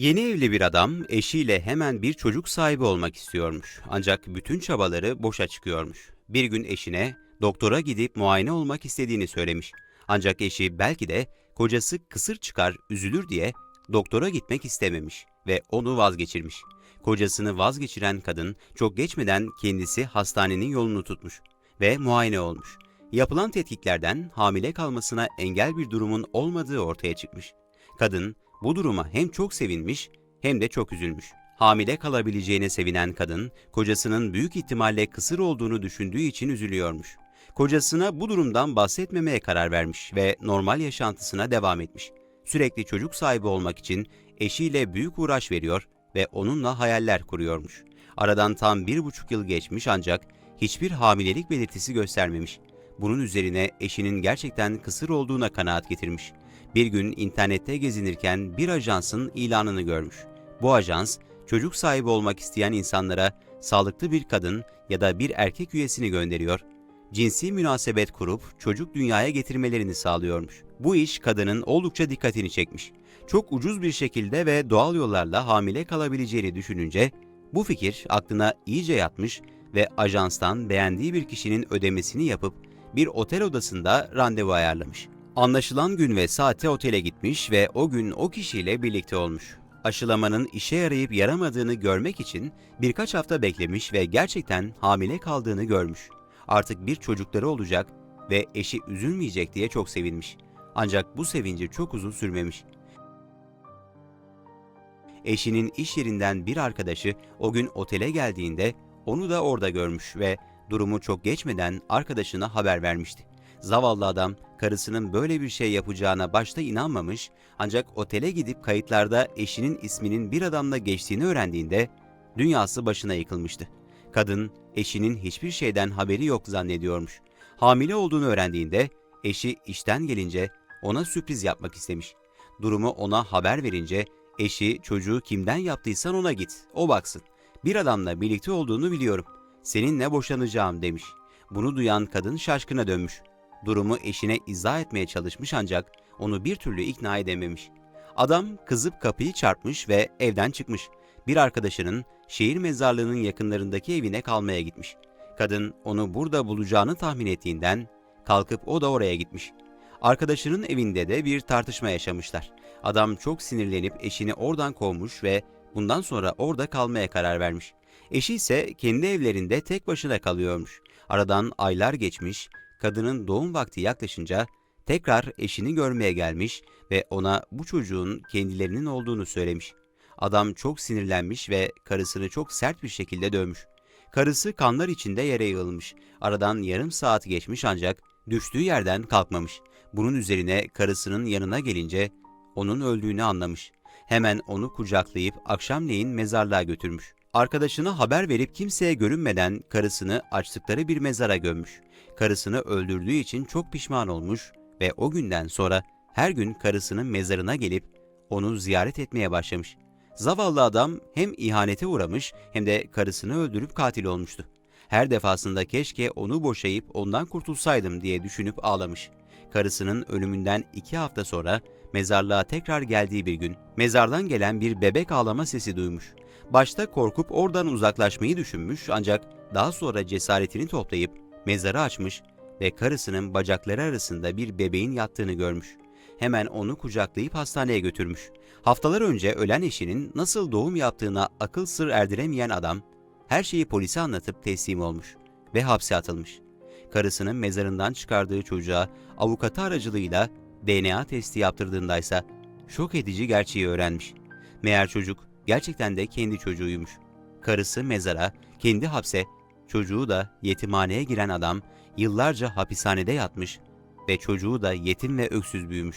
Yeni evli bir adam eşiyle hemen bir çocuk sahibi olmak istiyormuş. Ancak bütün çabaları boşa çıkıyormuş. Bir gün eşine doktora gidip muayene olmak istediğini söylemiş. Ancak eşi belki de kocası kısır çıkar, üzülür diye doktora gitmek istememiş ve onu vazgeçirmiş. Kocasını vazgeçiren kadın çok geçmeden kendisi hastanenin yolunu tutmuş ve muayene olmuş. Yapılan tetkiklerden hamile kalmasına engel bir durumun olmadığı ortaya çıkmış. Kadın bu duruma hem çok sevinmiş hem de çok üzülmüş. Hamile kalabileceğine sevinen kadın, kocasının büyük ihtimalle kısır olduğunu düşündüğü için üzülüyormuş. Kocasına bu durumdan bahsetmemeye karar vermiş ve normal yaşantısına devam etmiş. Sürekli çocuk sahibi olmak için eşiyle büyük uğraş veriyor ve onunla hayaller kuruyormuş. Aradan tam bir buçuk yıl geçmiş ancak hiçbir hamilelik belirtisi göstermemiş. Bunun üzerine eşinin gerçekten kısır olduğuna kanaat getirmiş. Bir gün internette gezinirken bir ajansın ilanını görmüş. Bu ajans, çocuk sahibi olmak isteyen insanlara sağlıklı bir kadın ya da bir erkek üyesini gönderiyor. Cinsi münasebet kurup çocuk dünyaya getirmelerini sağlıyormuş. Bu iş kadının oldukça dikkatini çekmiş. Çok ucuz bir şekilde ve doğal yollarla hamile kalabileceğini düşününce bu fikir aklına iyice yatmış ve ajanstan beğendiği bir kişinin ödemesini yapıp bir otel odasında randevu ayarlamış. Anlaşılan gün ve saate otele gitmiş ve o gün o kişiyle birlikte olmuş. Aşılamanın işe yarayıp yaramadığını görmek için birkaç hafta beklemiş ve gerçekten hamile kaldığını görmüş. Artık bir çocukları olacak ve eşi üzülmeyecek diye çok sevinmiş. Ancak bu sevinci çok uzun sürmemiş. Eşinin iş yerinden bir arkadaşı o gün otele geldiğinde onu da orada görmüş ve durumu çok geçmeden arkadaşına haber vermişti. Zavallı adam karısının böyle bir şey yapacağına başta inanmamış ancak otele gidip kayıtlarda eşinin isminin bir adamla geçtiğini öğrendiğinde dünyası başına yıkılmıştı. Kadın eşinin hiçbir şeyden haberi yok zannediyormuş. Hamile olduğunu öğrendiğinde eşi işten gelince ona sürpriz yapmak istemiş. Durumu ona haber verince eşi çocuğu kimden yaptıysan ona git, o baksın. Bir adamla birlikte olduğunu biliyorum. Seninle boşanacağım demiş. Bunu duyan kadın şaşkına dönmüş. Durumu eşine izah etmeye çalışmış ancak onu bir türlü ikna edememiş. Adam kızıp kapıyı çarpmış ve evden çıkmış. Bir arkadaşının şehir mezarlığının yakınlarındaki evine kalmaya gitmiş. Kadın onu burada bulacağını tahmin ettiğinden kalkıp o da oraya gitmiş. Arkadaşının evinde de bir tartışma yaşamışlar. Adam çok sinirlenip eşini oradan kovmuş ve bundan sonra orada kalmaya karar vermiş. Eşi ise kendi evlerinde tek başına kalıyormuş. Aradan aylar geçmiş, kadının doğum vakti yaklaşınca tekrar eşini görmeye gelmiş ve ona bu çocuğun kendilerinin olduğunu söylemiş. Adam çok sinirlenmiş ve karısını çok sert bir şekilde dövmüş. Karısı kanlar içinde yere yığılmış. Aradan yarım saat geçmiş ancak düştüğü yerden kalkmamış. Bunun üzerine karısının yanına gelince onun öldüğünü anlamış. Hemen onu kucaklayıp akşamleyin mezarlığa götürmüş. Arkadaşına haber verip kimseye görünmeden karısını açtıkları bir mezara gömmüş. Karısını öldürdüğü için çok pişman olmuş ve o günden sonra her gün karısının mezarına gelip onu ziyaret etmeye başlamış. Zavallı adam hem ihanete uğramış hem de karısını öldürüp katil olmuştu. Her defasında keşke onu boşayıp ondan kurtulsaydım diye düşünüp ağlamış. Karısının ölümünden iki hafta sonra mezarlığa tekrar geldiği bir gün mezardan gelen bir bebek ağlama sesi duymuş. Başta korkup oradan uzaklaşmayı düşünmüş ancak daha sonra cesaretini toplayıp mezarı açmış ve karısının bacakları arasında bir bebeğin yattığını görmüş. Hemen onu kucaklayıp hastaneye götürmüş. Haftalar önce ölen eşinin nasıl doğum yaptığına akıl sır erdiremeyen adam her şeyi polise anlatıp teslim olmuş ve hapse atılmış. Karısının mezarından çıkardığı çocuğa avukatı aracılığıyla DNA testi yaptırdığındaysa şok edici gerçeği öğrenmiş. Meğer çocuk gerçekten de kendi çocuğuymuş. Karısı mezara, kendi hapse, çocuğu da yetimhaneye giren adam yıllarca hapishanede yatmış ve çocuğu da yetim ve öksüz büyümüş.